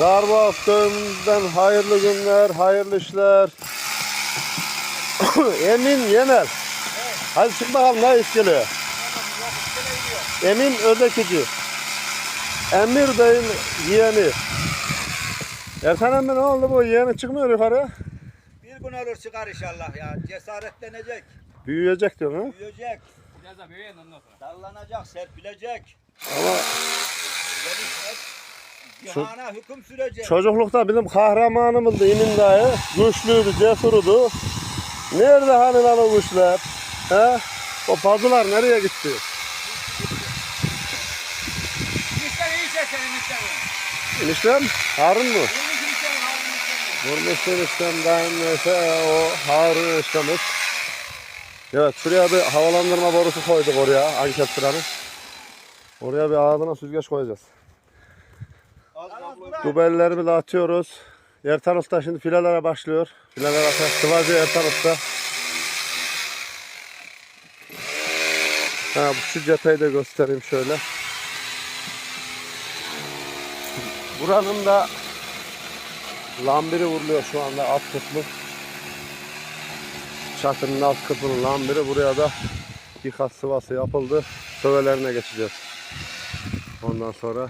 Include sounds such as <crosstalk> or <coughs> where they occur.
Darboğaz köyümüzden hayırlı günler, hayırlı işler. <coughs> Emin Yener. Hadi çık bakalım ne iş geliyor. Emin Ödekici. Emir Bey'in yeğeni. Erkan emmi ne oldu bu yeğeni çıkmıyor yukarı? Bir gün olur çıkar inşallah ya. Cesaretlenecek, Büyüyecek diyor ha. büyüyecek, Biraz da büyüyün ondan sonra. dallanacak, serpilecek. Ama. Cihana hüküm sürecek. çocuklukta bizim kahramanımızdı Emin dayı. Güçlüydü, cesurdu. Nerede hani lan o güçler? He? O pazular nereye gitti? İşler iyi seçelim işleri. Eniştem Harun mu? Vurmuş harun işleri. Vurmuş eniştemden neyse o Harun eniştemiz. Evet şuraya bir havalandırma borusu koyduk oraya anket sıranı. Oraya bir ağzına süzgeç koyacağız. Dubellerimizi atıyoruz. Ertan Usta şimdi filelere başlıyor. Fileler atar. Sıvacı Ertan Usta. Ha, şu cepheyi de göstereyim şöyle. Buranın da lambiri vuruluyor şu anda alt kısmı. Çatının alt kısmının lambiri. Buraya da yıkat sıvası yapıldı. Sövelerine geçeceğiz. Ondan sonra